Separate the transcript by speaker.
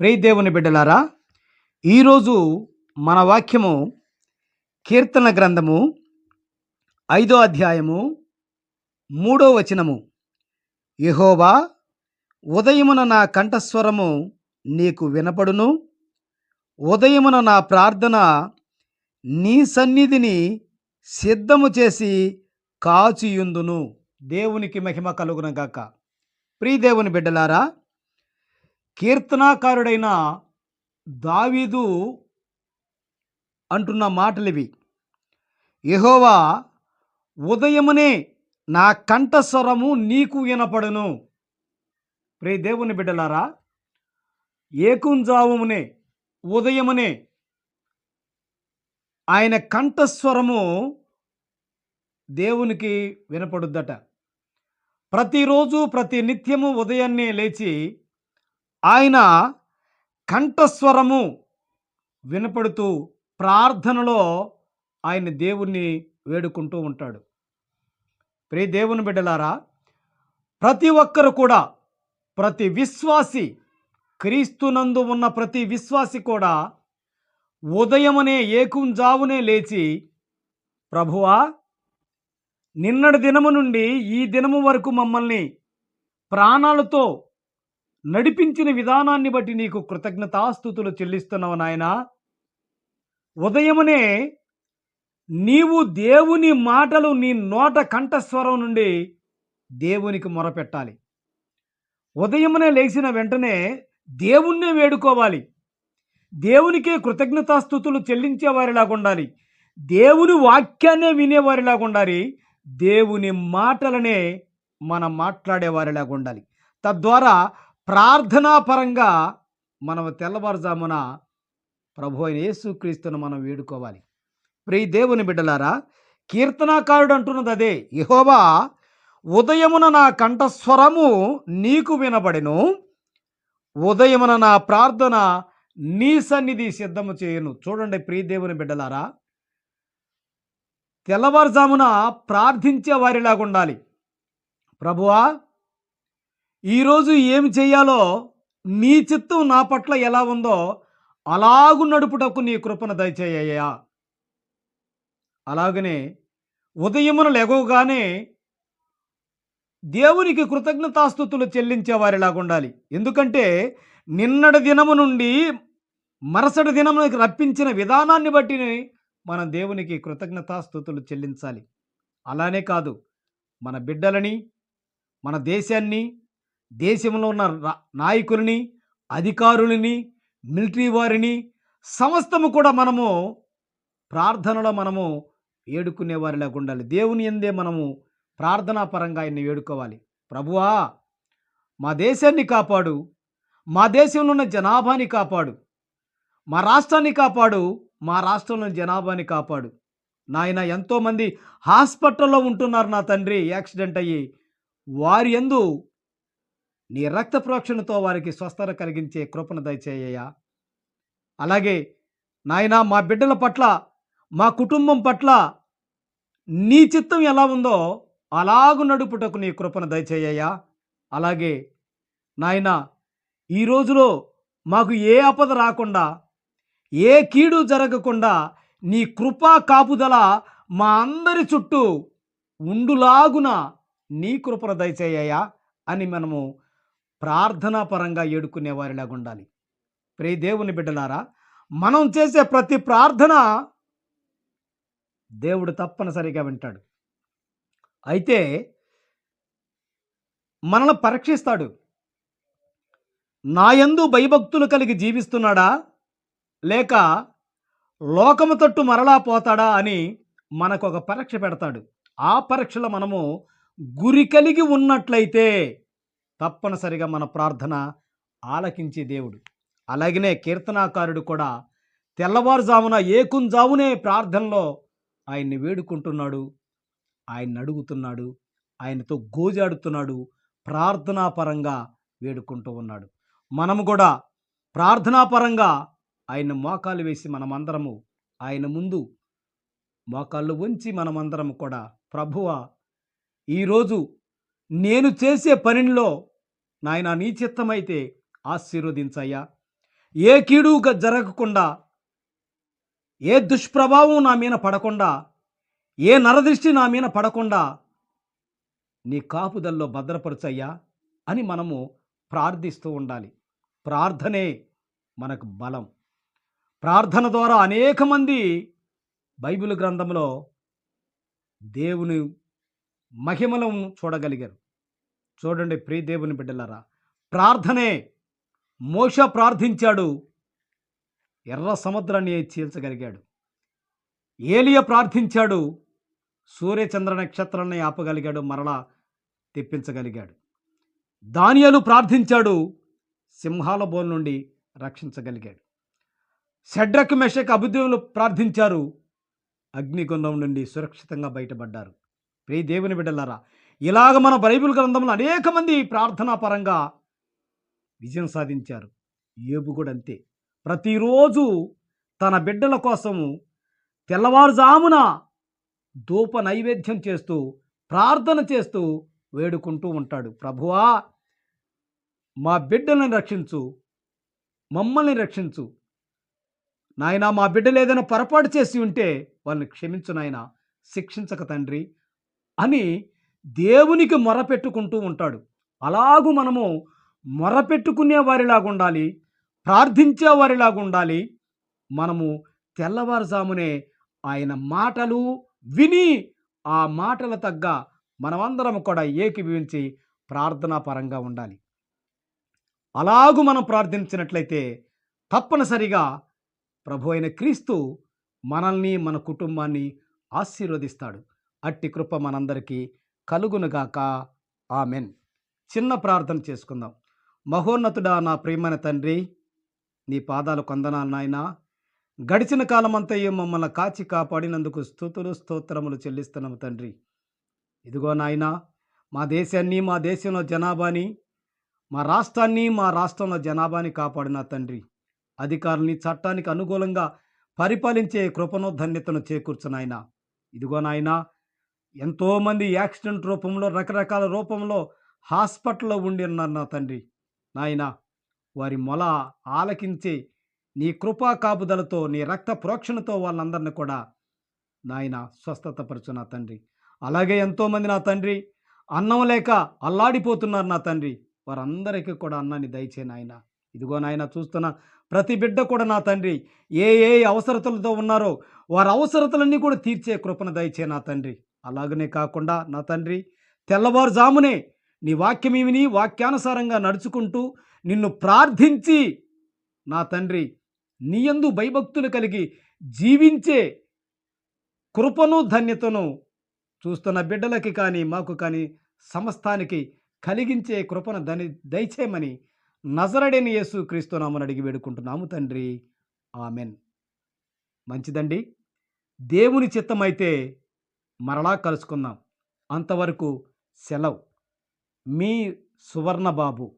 Speaker 1: దేవుని బిడ్డలారా ఈరోజు మన వాక్యము కీర్తన గ్రంథము ఐదో అధ్యాయము మూడో వచనము. యహోవా ఉదయమున నా కంఠస్వరము నీకు వినపడును. ఉదయమున నా ప్రార్థన నీ సన్నిధిని సిద్ధము చేసి కాచియుందును. దేవునికి మహిమ కలుగునగాక. ప్రీ దేవుని బిడ్డలారా కీర్తనాకారుడైన దావీదు అంటున్న మాటలివి. యహోవా ఉదయమునే నా కంఠస్వరము నీకు వినపడను. ప్రే దేవుని బిడ్డలారా ఏకుంజావమునే ఉదయమునే ఆయన కంఠస్వరము దేవునికి వినపడుద్దట. ప్రతిరోజు ప్రతి నిత్యము ఉదయాన్నే లేచి ఆయన కంఠస్వరము వినపడుతూ ప్రార్థనలో ఆయన దేవుణ్ణి వేడుకుంటూ ఉంటాడు. ప్రియ దేవుని బిడ్డలారా ప్రతి ఒక్కరు కూడా ప్రతి విశ్వాసి క్రీస్తునందు ఉన్న ప్రతి విశ్వాసి కూడా ఉదయమనే ఏకుంజావునే లేచి ప్రభువా నిన్నటి దినము నుండి ఈ దినము వరకు మమ్మల్ని ప్రాణాలతో నడిపించిన విధానాన్ని బట్టి నీకు కృతజ్ఞతాస్థుతులు చెల్లిస్తున్నావు నాయన. ఉదయమునే నీవు దేవుని మాటలు నీ నోట కంఠస్వరం నుండి దేవునికి మొరపెట్టాలి. ఉదయమునే లేచిన వెంటనే దేవుణ్ణే వేడుకోవాలి. దేవునికే కృతజ్ఞతాస్థుతులు చెల్లించేవారిలాగా ఉండాలి. దేవుని వాక్యాన్నే వినేవారిలాగా ఉండాలి. దేవుని మాటలనే మనం మాట్లాడేవారిలాగా ఉండాలి. తద్వారా ప్రార్థనాపరంగా మనం తెల్లవారుజామున ప్రభు అయిన యేసుక్రీస్తును మనం వేడుకోవాలి. ప్రియ దేవుని బిడ్డలారా కీర్తనాకారుడు అంటున్నది అదే యెహోవా ఉదయమున నా కంఠస్వరము నీకు వినబడెను ఉదయమున నా ప్రార్థన నీ సన్నిధి సిద్ధము చేయను. చూడండి ప్రియదేవుని బిడ్డలారా తెల్లవారుజామున ప్రార్థించే వారిలాగా ఉండాలి ప్రభువా ఈరోజు ఏమి చేయాలో నీ చిత్తం నా పట్ల ఎలా ఉందో అలాగు నడుపుటకు నీ కృపను దయచేయ్యా అలాగనే ఉదయమున లెగవగానే దేవునికి కృతజ్ఞతాస్థుతులు చెల్లించేవారిలాగా ఉండాలి ఎందుకంటే నిన్నటి దినము నుండి మరుసటి దినమునికి రప్పించిన విధానాన్ని బట్టి మన దేవునికి కృతజ్ఞతాస్థుతులు చెల్లించాలి. అలానే కాదు మన బిడ్డలని మన దేశాన్ని దేశంలో ఉన్న నాయకులని అధికారులని మిలిటరీ వారిని సమస్తము కూడా మనము ప్రార్థనలో మనము ఏడుకునే వారిలాగా ఉండాలి. దేవుని ఎందే మనము ప్రార్థనా పరంగా ఆయన్ని వేడుకోవాలి ప్రభువా మా దేశాన్ని కాపాడు. మా దేశంలో ఉన్న జనాభాని కాపాడు. మా రాష్ట్రాన్ని కాపాడు. మా రాష్ట్రంలో జనాభాని కాపాడు. నాయన ఎంతోమంది హాస్పిటల్లో ఉంటున్నారు నా తండ్రి. యాక్సిడెంట్ అయ్యి వారి ఎందు నీ రక్త ప్రోక్షణతో వారికి స్వస్థత కలిగించే కృపను దయచేయ్యా అలాగే నాయన మా బిడ్డల పట్ల మా కుటుంబం పట్ల నీ చిత్తం ఎలా ఉందో అలాగు నడుపుటకు నీ కృపను దయచేయ్యా అలాగే నాయన ఈ రోజులో మాకు ఏ ఆపద రాకుండా ఏ కీడు జరగకుండా నీ కృపా కాపుదల మా అందరి చుట్టూ ఉండులాగున నీ కృపను దయచేయ్యా అని మనము ప్రార్థనా పరంగా ఏడుకునే వారిలాగా ఉండాలి. ప్రే దేవుని బిడ్డలారా మనం చేసే ప్రతి ప్రార్థన దేవుడు తప్పనిసరిగా వింటాడు. అయితే మనల్ని పరీక్షిస్తాడు. నాయందు భయభక్తులు కలిగి జీవిస్తున్నాడా? లేక లోకము తట్టు మరలా పోతాడా అని మనకు ఒక పరీక్ష పెడతాడు. ఆ పరీక్షలో మనము గురి కలిగి ఉన్నట్లయితే తప్పనిసరిగా మన ప్రార్థన ఆలకించే దేవుడు. అలాగనే కీర్తనాకారుడు కూడా తెల్లవారుజామున ఏకుంజామునే ప్రార్థనలో ఆయన్ని వేడుకుంటున్నాడు. ఆయన్ని అడుగుతున్నాడు. ఆయనతో గోజాడుతున్నాడు. ప్రార్థనాపరంగా వేడుకుంటూ ఉన్నాడు. మనము కూడా ప్రార్థనాపరంగా ఆయన మోకాలు వేసి మనమందరము ఆయన ముందు మోకాళ్ళు ఉంచి మనమందరం కూడా ప్రభువ ఈరోజు నేను చేసే పనిలో నాయన నీ చిత్తమైతే ఆశీర్వదించయ్యా. ఏ కీడు జరగకుండా ఏ దుష్ప్రభావం నా మీద పడకుండా ఏ నరదృష్టి నా మీద పడకుండా నీ కాపుదల్లో భద్రపరచయ్యా అని మనము ప్రార్థిస్తూ ఉండాలి. ప్రార్థనే మనకు బలం. ప్రార్థన ద్వారా అనేక మంది బైబిల్ గ్రంథంలో దేవుని మహిమలను చూడగలిగారు. చూడండి ప్రియ దేవుని బిడ్డలారా. ప్రార్థనే మోష ప్రార్థించాడు. ఎర్ర సముద్రాన్ని చీల్చగలిగాడు. ఏలియ ప్రార్థించాడు. సూర్యచంద్ర నక్షత్రాన్ని ఆపగలిగాడు. మరలా తెప్పించగలిగాడు. దానియలు ప్రార్థించాడు. సింహాల బోల్ నుండి రక్షించగలిగాడు. షడ్రక్ మెషక్ అభిదేవులు ప్రార్థించారు. అగ్నిగుండం నుండి సురక్షితంగా బయటపడ్డారు. ప్రియ దేవుని బిడ్డలారా ఇలాగ మన బైబిల్ గ్రంథంలో అనేక మంది ప్రార్థనా పరంగా విజయం సాధించారు. ఏబు కూడా అంతే. ప్రతిరోజు తన బిడ్డల కోసము తెల్లవారుజామున ధూప నైవేద్యం చేస్తూ ప్రార్థన చేస్తూ వేడుకుంటూ ఉంటాడు. ప్రభువా మా బిడ్డలను రక్షించు మమ్మల్ని రక్షించు. నాయన మా బిడ్డలు ఏదైనా పొరపాటు చేసి ఉంటే వాళ్ళని క్షమించు నాయన శిక్షించక తండ్రి అని దేవునికి మొరపెట్టుకుంటూ ఉంటాడు. అలాగూ మనము మొరపెట్టుకునే వారిలాగా ఉండాలి ప్రార్థించే వారిలాగా ఉండాలి. మనము తెల్లవారుజామునే ఆయన మాటలు విని ఆ మాటల తగ్గ మనమందరం కూడా ఏకీభవించి ప్రార్థనా పరంగా ఉండాలి. అలాగూ మనం ప్రార్థించినట్లయితే తప్పనిసరిగా ప్రభు అయిన క్రీస్తు మనల్ని మన కుటుంబాన్ని ఆశీర్వదిస్తాడు. అట్టి కృప మనందరికీ కలుగునుగాక ఆమెన్. చిన్న ప్రార్థన చేసుకుందాం. మహోన్నతుడా నా ప్రియమైన తండ్రి నీ పాదాలు కొందనాలు నాయనా. గడిచిన కాలమంతయు మమ్మల్ని కాచి కాపాడినందుకు స్థుతులు స్తోత్రములు చెల్లిస్తున్నాము తండ్రి. ఇదిగో నాయన మా దేశాన్ని మా దేశంలో జనాభాని మా రాష్ట్రాన్ని మా రాష్ట్రంలో జనాభాని కాపాడిన తండ్రి. అధికారుల్ని చట్టానికి అనుకూలంగా పరిపాలించే కృపను ధన్యతను చేకూర్చునాయన ఇదిగో నాయనా ఎంతోమంది యాక్సిడెంట్ రూపంలో రకరకాల రూపంలో హాస్పిటల్లో ఉండి ఉన్నారు నా తండ్రి. నాయన వారి మొల ఆలకించి నీ కృపా కాపుదలతో నీ రక్త ప్రోక్షణతో వాళ్ళందరినీ కూడా నాయన స్వస్థతపరచు నా తండ్రి. అలాగే ఎంతోమంది నా తండ్రి అన్నం లేక అల్లాడిపోతున్నారు నా తండ్రి. వారందరికీ కూడా అన్నాన్ని దయచే నాయన. ఇదిగో నాయన చూస్తున్న ప్రతి బిడ్డ కూడా నా తండ్రి ఏ ఏ అవసరతలతో ఉన్నారో వారి అవసరతలన్నీ కూడా తీర్చే కృపను దయచే నా తండ్రి. అలాగనే కాకుండా నా తండ్రి తెల్లవారుజామునే నీ వాక్యం విని వాక్యానుసారంగా నడుచుకుంటూ నిన్ను ప్రార్థించి నా తండ్రి నీయందు భయభక్తులు కలిగి జీవించే కృపను ధన్యతను చూస్తున్న బిడ్డలకి కానీ మాకు కానీ సమస్తానికి కలిగించే కృపను దని దయచేయమని నజరడేని యేసు క్రీస్తునామని అడిగి వేడుకుంటున్నాము తండ్రి. ఆమెన్. మంచిదండి. దేవుని చిత్తమైతే మరలా కలుసుకుందాం. అంతవరకు సెలవు. మీ సువర్ణబాబు.